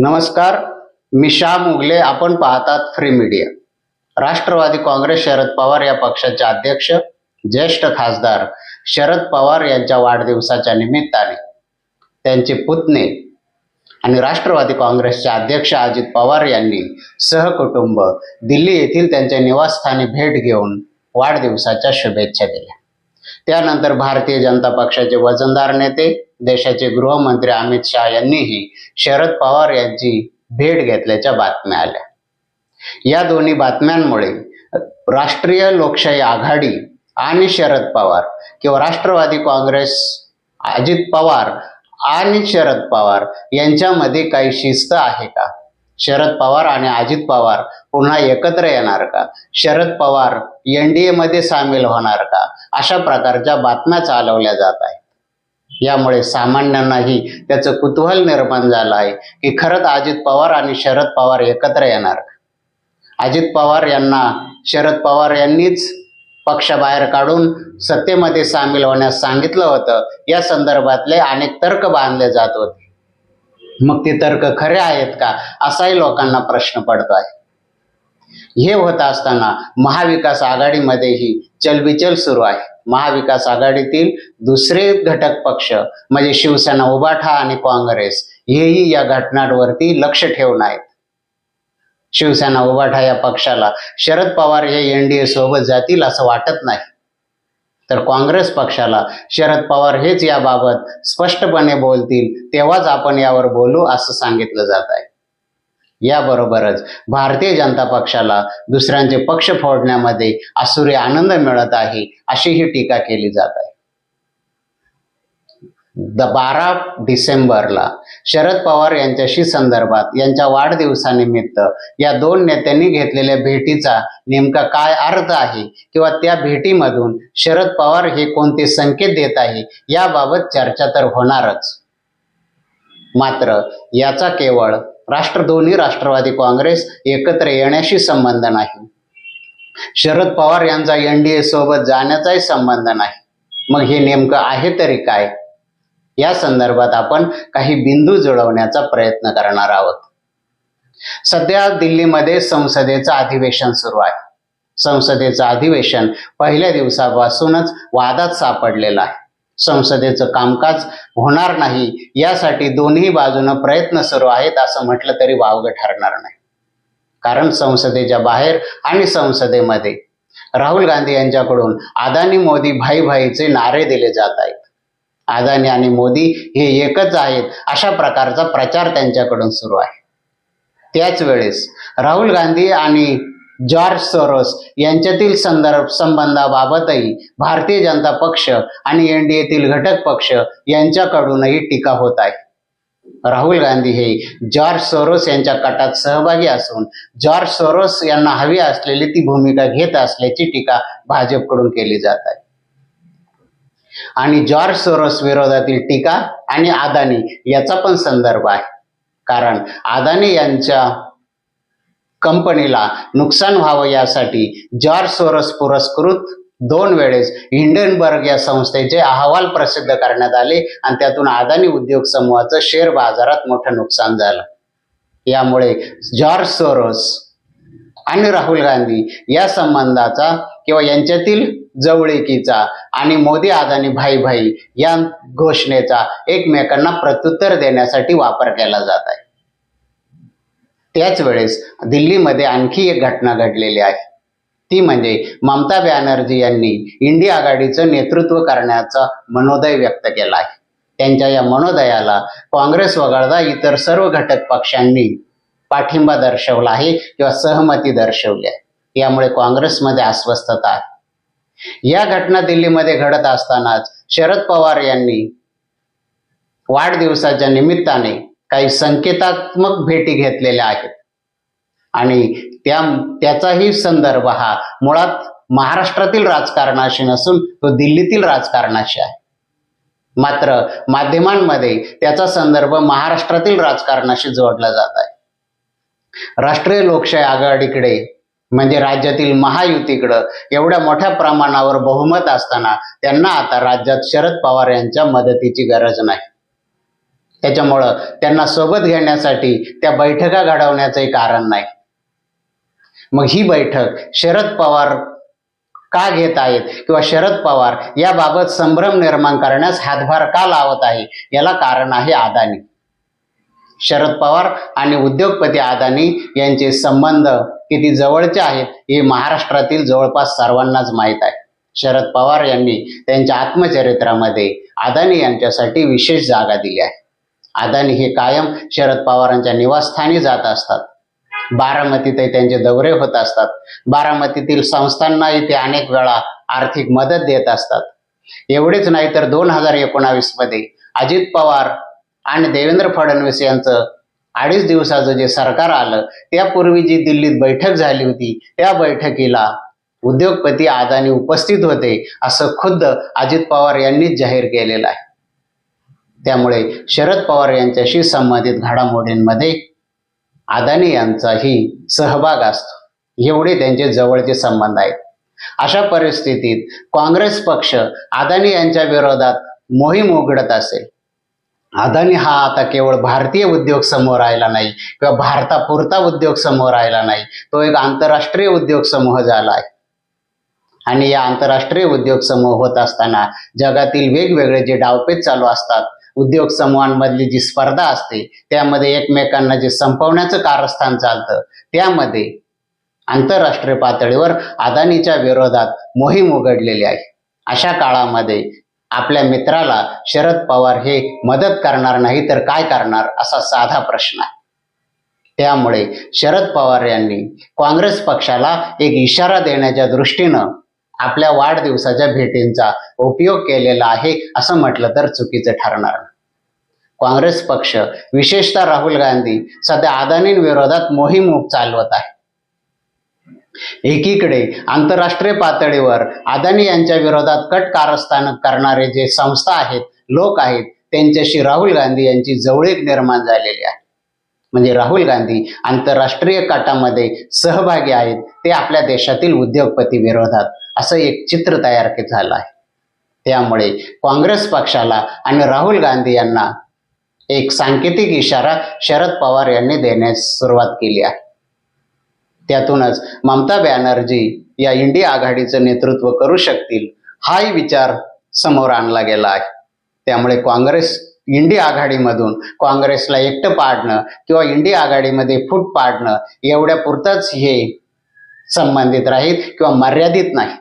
नमस्कार मी शाह मुगले आपण पाहतात फ्री मीडिया राष्ट्रवादी काँग्रेस शरद पवार या पक्षाचे अध्यक्ष ज्येष्ठ खासदार शरद पवार यांच्या वाढदिवसाच्या निमित्ताने. त्यांचे पुतणे आणि राष्ट्रवादी काँग्रेसचे अध्यक्ष अजित पवार यांनी सहकुटुंब दिल्ली येथील त्यांच्या निवासस्थानी भेट घेऊन वाढदिवसाच्या शुभेच्छा दिल्या. त्यानंतर भारतीय जनता पक्षाचे वजनदार नेते देशाचे गृहमंत्री अमित शहा यांनीही शरद पवार यांची भेट घेतल्याच्या बातम्या आल्या. या दोन्ही बातम्यांमुळे राष्ट्रीय लोकशाही आघाडी आणि शरद पवार किंवा राष्ट्रवादी काँग्रेस अजित पवार आणि शरद पवार यांच्यामध्ये काही शिस्त आहे का? शरद पवार आणि अजित पवार पुन्हा एकत्र येणार का? शरद पवार एन डी मध्ये सामील होणार का? अशा प्रकारच्या बातम्या चालवल्या जात आहेत. यामुळे सामान्यांनाही त्याचं कुतूहल निर्माण झालं आहे की खरंच अजित पवार आणि शरद पवार एकत्र येणार का? अजित पवार यांना शरद पवार यांनीच पक्षाबाहेर काढून सत्तेमध्ये सामील होण्यास सांगितलं होतं. या संदर्भातले अनेक तर्क बांधले जात होते. मग ते तर्क खरे आहेत का? असाही लोकांना प्रश्न पडतो आहे. हे होत असताना महाविकास आघाडीमध्येही चलबिचल सुरू आहे. महाविकास आघाडीतील दुसरे घटक पक्ष म्हणजे शिवसेना उबाठा आणि काँग्रेस हेही या घटनांवरती लक्ष ठेवून आहेत. शिवसेना उबाठा या पक्षाला शरद पवार हे एनडीए सोबत जातील असं वाटत नाही. तर काँग्रेस पक्षाला शरद पवार हेच याबाबत स्पष्टपणे बोलतील तेव्हाच आपण यावर बोलू असं सांगितलं जात आहे. याबरोबरच भारतीय जनता पक्षाला दुसऱ्यांचे पक्ष फोडण्यामध्ये आसुरी आनंद मिळत आहे अशी ही टीका केली जात आहे. द बारा डिसेंबरला शरद पवार यांच्याशी संदर्भात यांच्या वाढदिवसानिमित्त या दोन नेत्यांनी घेतलेल्या भेटीचा नेमका काय अर्थ आहे किंवा त्या भेटीमधून शरद पवार हे कोणते संकेत देत आहे याबाबत चर्चा तर होणारच. मात्र याचा केवळ राष्ट्र दोन्ही राष्ट्रवादी काँग्रेस एकत्र येण्याशी संबंध नाही. शरद पवार यांचा एनडीए सोबत जाण्याचाही संबंध नाही. मग हे नेमकं आहे तरी काय? या संदर्भात आपण काही बिंदू जुळवण्याचा प्रयत्न करणार आहोत. सध्या दिल्लीमध्ये संसदेचं अधिवेशन सुरू आहे. संसदेचं अधिवेशन पहिल्या दिवसापासूनच वादात सापडलेलं आहे. संसदेचं कामकाज होणार नाही यासाठी दोन्ही बाजूनं प्रयत्न सुरू आहेत असं म्हटलं तरी वावगं ठरणार नाही. कारण संसदेच्या बाहेर आणि संसदेमध्ये राहुल गांधी यांच्याकडून अदानी मोदी भाई भाईचे नारे दिले जात आहेत. अदानी आणि मोदी हे एकच आहेत. अशा प्रकारचा प्रचार त्यांच्याकडून सुरू आहे. त्याच वेळेस राहुल गांधी आणि जॉर्ज सोरोस यांच्यातील संदर्भ संबंधाबाबतही भारतीय जनता पक्ष आणि एनडीएतील घटक पक्ष यांच्याकडूनही टीका होत आहे. राहुल गांधी हे जॉर्ज सोरोस यांच्या कटात सहभागी असून जॉर्ज सोरोस यांना हवी असलेली ती भूमिका घेत असल्याची टीका भाजपकडून केली जात आहे. आणि जॉर्ज सोरस विरोधातील टीका आणि अदानी याचा पण संदर्भ आहे. कारण अदानी यांच्या कंपनीला नुकसान व्हावं यासाठी जॉर्ज सोरस पुरस्कृत दोन वेळेस हिंडनबर्ग या संस्थेचे अहवाल प्रसिद्ध करण्यात आले आणि त्यातून अदानी उद्योग समूहाचं शेअर बाजारात मोठं नुकसान झालं. यामुळे जॉर्ज सोरस आणि राहुल गांधी या संबंधाचा किंवा यांच्यातील जवळिकीचा आणि मोदी अदानी भाई भाई या घोषणेचा एकमेकांना प्रत्युत्तर देण्यासाठी वापर केला जात आहे. त्याच वेळेस दिल्लीमध्ये आणखी एक घटना घडलेली आहे. ती म्हणजे ममता बॅनर्जी यांनी इंडिया आघाडीचं नेतृत्व करण्याचा मनोदय व्यक्त केला आहे. त्यांच्या या मनोदयाला काँग्रेस वगळता इतर सर्व घटक पक्षांनी पाठिंबा दर्शवला आहे किंवा सहमती दर्शवली आहे. यामुळे काँग्रेसमध्ये अस्वस्थता आहे. या घटना दिल्लीमध्ये घडत असतानाच शरद पवार यांनी वाढदिवसाच्या निमित्ताने काही संकेतात्मक भेटी घेतलेल्या आहेत. आणि त्या त्याचाही संदर्भ हा मुळात महाराष्ट्रातील राजकारणाशी नसून तो दिल्लीतील राजकारणाशी आहे. मात्र माध्यमांमध्ये त्याचा संदर्भ महाराष्ट्रातील राजकारणाशी जोडला जात आहे. राष्ट्रीय लोकशाही आघाडीकडे म्हणजे राज्यातील महायुतीकडं एवढ्या मोठ्या प्रमाणावर बहुमत असताना त्यांना आता राज्यात शरद पवार यांच्या मदतीची गरज नाही. त्याच्यामुळं त्यांना सोबत घेण्यासाठी त्या बैठका घडवण्याचंही कारण नाही. मग ही बैठक शरद पवार का घेत आहेत किंवा शरद पवार याबाबत संभ्रम निर्माण करण्यास हातभार का लावत आहे याला कारण आहे अदानी. शरद पवार आणि उद्योगपती अदानी यांचे संबंध किती जवळचे आहेत हे महाराष्ट्रातील जवळपास सर्वांनाच माहीत आहे. शरद पवार यांनी त्यांच्या आत्मचरित्रामध्ये अदानी यांच्यासाठी विशेष जागा दिली आहे. अदानी हे कायम शरद पवारांच्या निवासस्थानी जात असतात. बारामतीतही त्यांचे दौरे होत असतात. बारामतीतील संस्थांनाही ते अनेक वेळा आर्थिक मदत देत असतात. एवढेच नाही तर दोन हजार एकोणावीसमध्ये अजित पवार आणि देवेंद्र फडणवीस यांचं अडीच दिवसाचं जे सरकार आलं त्यापूर्वी जी दिल्लीत बैठक झाली होती त्या बैठकीला उद्योगपती अदानी उपस्थित होते असं खुद्द अजित पवार यांनीच जाहीर केलेलं आहे. त्यामुळे शरद पवार यांच्याशी संबंधित घडामोडींमध्ये अदानी यांचाही सहभाग असतो. एवढे त्यांचे जवळचे संबंध आहेत. अशा परिस्थितीत काँग्रेस पक्ष अदानी यांच्या विरोधात मोहीम उघडत असेल अदानी हा आता केवळ भारतीय उद्योग समोर राहिला नाही किंवा भारतापुरता उद्योग समोर राहिला नाही. तो एक आंतरराष्ट्रीय उद्योग समूह झाला आहे. आणि या आंतरराष्ट्रीय उद्योग समूह होत असताना जगातील वेगवेगळे जे डावपेच चालू असतात उद्योग समूहांमधली जी स्पर्धा असते त्यामध्ये एकमेकांना जे संपवण्याचं कारस्थान चालतं त्यामध्ये आंतरराष्ट्रीय पातळीवर अदानीच्या विरोधात मोहीम उघडलेली आहे. अशा काळामध्ये आपल्या मित्राला शरद पवार हे मदत करणार नाही तर काय करणार असा साधा प्रश्न आहे. त्यामुळे शरद पवार यांनी काँग्रेस पक्षाला एक इशारा देण्याच्या दृष्टीनं आपल्या वाढदिवसाच्या भेटींचा उपयोग केलेला आहे असं म्हटलं तर चुकीचं ठरणार काँग्रेस पक्ष विशेषतः राहुल गांधी सध्या अदानींविरोधात मोहीम चालवत आहे. एकीकडे आंतरराष्ट्रीय पातळीवर अदानी यांच्या विरोधात कट कारस्थान करणारे जे संस्था आहेत लोक आहेत त्यांच्याशी राहुल गांधी यांची जवळीक निर्माण झालेली आहे. म्हणजे राहुल गांधी आंतरराष्ट्रीय कटामध्ये सहभागी आहेत ते आपल्या देशातील उद्योगपती विरोधात असं एक चित्र तयार झालं आहे. त्यामुळे काँग्रेस पक्षाला आणि राहुल गांधी यांना एक सांकेतिक इशारा शरद पवार यांनी देण्यास सुरुवात केली आहे. त्यातूनच ममता बॅनर्जी या इंडिया आघाडीचं नेतृत्व करू शकतील हाही विचार समोर आणला गेला आहे. त्यामुळे काँग्रेस इंडिया आघाडीमधून काँग्रेसला एकटं पाडणं किंवा इंडिया आघाडीमध्ये फूट पाडणं एवढ्या पुरतंच हे संबंधित राहील किंवा मर्यादित नाही.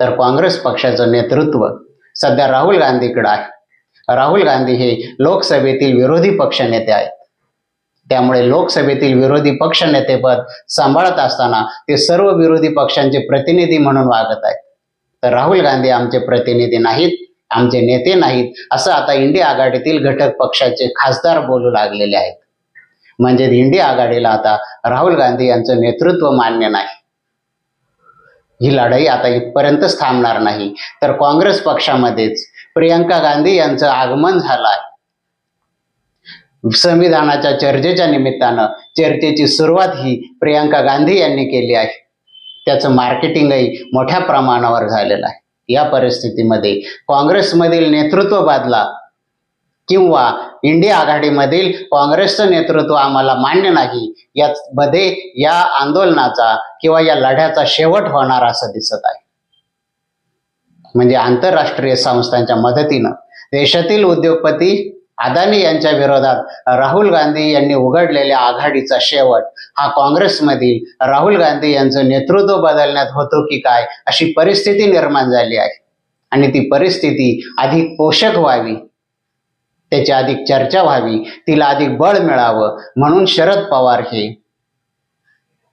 तर काँग्रेस पक्षाचं नेतृत्व सध्या राहुल गांधीकडे आहे. राहुल गांधी हे लोकसभेतील विरोधी पक्षनेते आहेत. त्यामुळे लोकसभेतील विरोधी पक्ष नेतेपद सांभाळत असताना ते सर्व विरोधी पक्षांचे प्रतिनिधी म्हणून वागत आहेत. तर राहुल गांधी आमचे प्रतिनिधी नाहीत आमचे नेते नाहीत असं आता इंडिया आघाडीतील घटक पक्षाचे खासदार बोलू लागलेले आहेत. म्हणजे इंडिया आघाडीला आता राहुल गांधी यांचं नेतृत्व मान्य नाही. ही लढाई आता इथपर्यंतच थांबणार नाही. तर काँग्रेस पक्षामध्येच प्रियंका गांधी यांचं आगमन झालं आहे. संविधानाच्या चर्चेच्या निमित्तानं चर्चेची सुरुवात ही प्रियंका गांधी यांनी केली आहे. त्याचं मार्केटिंगही मोठ्या प्रमाणावर झालेलं आहे. या परिस्थितीमध्ये काँग्रेसमधील नेतृत्व बदला किंवा इंडिया आघाडीमधील काँग्रेसचं नेतृत्व आम्हाला मान्य नाही यामध्ये या आंदोलनाचा किंवा या लढ्याचा शेवट होणार असं दिसत आहे. म्हणजे आंतरराष्ट्रीय संस्थांच्या मदतीनं देशातील उद्योगपती अदानी यांच्या विरोधात राहुल गांधी यांनी उघडलेल्या आघाडीचा शेवट. हा काँग्रेसमधील राहुल गांधी यांचं नेतृत्व बदलण्यात होतो की काय अशी परिस्थिती निर्माण झाली आहे. आणि ती परिस्थिती अधिक पोषक व्हावी त्याची अधिक चर्चा व्हावी तिला अधिक बळ मिळावं म्हणून शरद पवार हे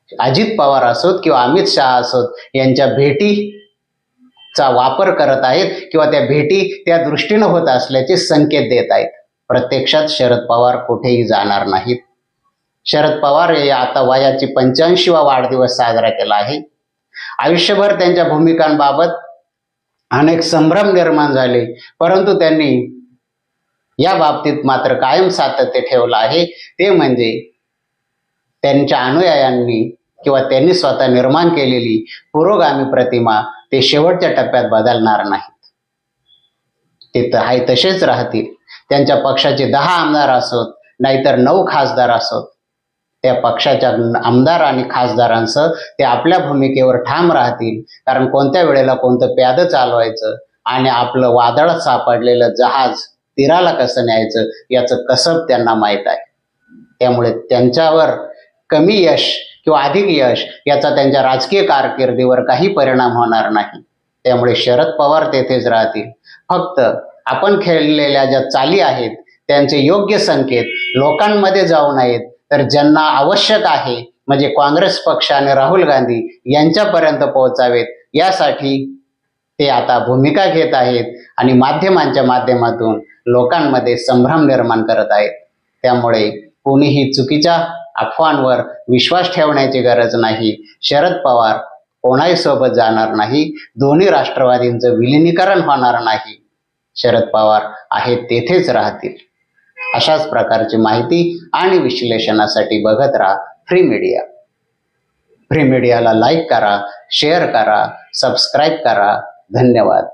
अजित पवार असोत किंवा अमित शहा असोत यांच्या भेटी चा वापर करत आहेत किंवा त्या भेटी त्या दृष्टीनं होत असल्याचे संकेत देत आहेत. प्रत्यक्षात शरद पवार कुठेही जाणार नाहीत. शरद पवार हे आता वयाची पंच्याऐंशीवा वाढदिवस साजरा केला आहे. आयुष्यभर त्यांच्या भूमिकांबाबत अनेक संभ्रम निर्माण झाले परंतु त्यांनी या बाबतीत मात्र कायम सातत्य ठेवलं आहे. ते म्हणजे त्यांच्या अनुयायांनी किंवा त्यांनी स्वतः निर्माण केलेली पुरोगामी प्रतिमा ते शेवटच्या टप्प्यात बदलणार नाहीत. ते तर आहे तसेच राहतील. त्यांच्या पक्षाचे दहा आमदार असोत नाहीतर नऊ खासदार असोत. त्या पक्षाच्या आमदार आणि खासदारांसह ते आपल्या भूमिकेवर ठाम राहतील. कारण कोणत्या वेळेला कोणतं प्यादं चालवायचं आणि आपलं वादळात सापडलेलं जहाज तीराला कसं न्यायचं याचं कसब त्यांना माहीत आहे. त्यामुळे त्यांच्यावर कमी यश किंवा अधिक यश याचा त्यांच्या राजकीय कारकिर्दीवर काही परिणाम होणार नाही. त्यामुळे शरद पवार तेथेच राहतील. फक्त आपण खेळलेल्या ज्या चाली आहेत त्यांचे योग्य संकेत लोकांमध्ये जाऊ नयेत. तर ज्यांना आवश्यक आहे म्हणजे काँग्रेस पक्ष आणि राहुल गांधी यांच्यापर्यंत पोहोचावेत यासाठी ते आता भूमिका घेत आहेत आणि माध्यमांच्या माध्यमातून लोकांमध्ये संभ्रम निर्माण करत आहेत. त्यामुळे कोणीही चुकीच्या अफवांवर विश्वास ठेवण्याची गरज नाही. शरद पवार कोणाही सोबत जाणार नाही. दोन्ही राष्ट्रवादींचं विलिनीकरण होणार नाही. शरद पवार आहेत तेथेच राहतील. अशाच प्रकारची माहिती आणि विश्लेषणासाठी बघत राहा फ्री मीडिया. फ्री मीडियाला लाईक करा शेअर करा सबस्क्राईब करा. धन्यवाद.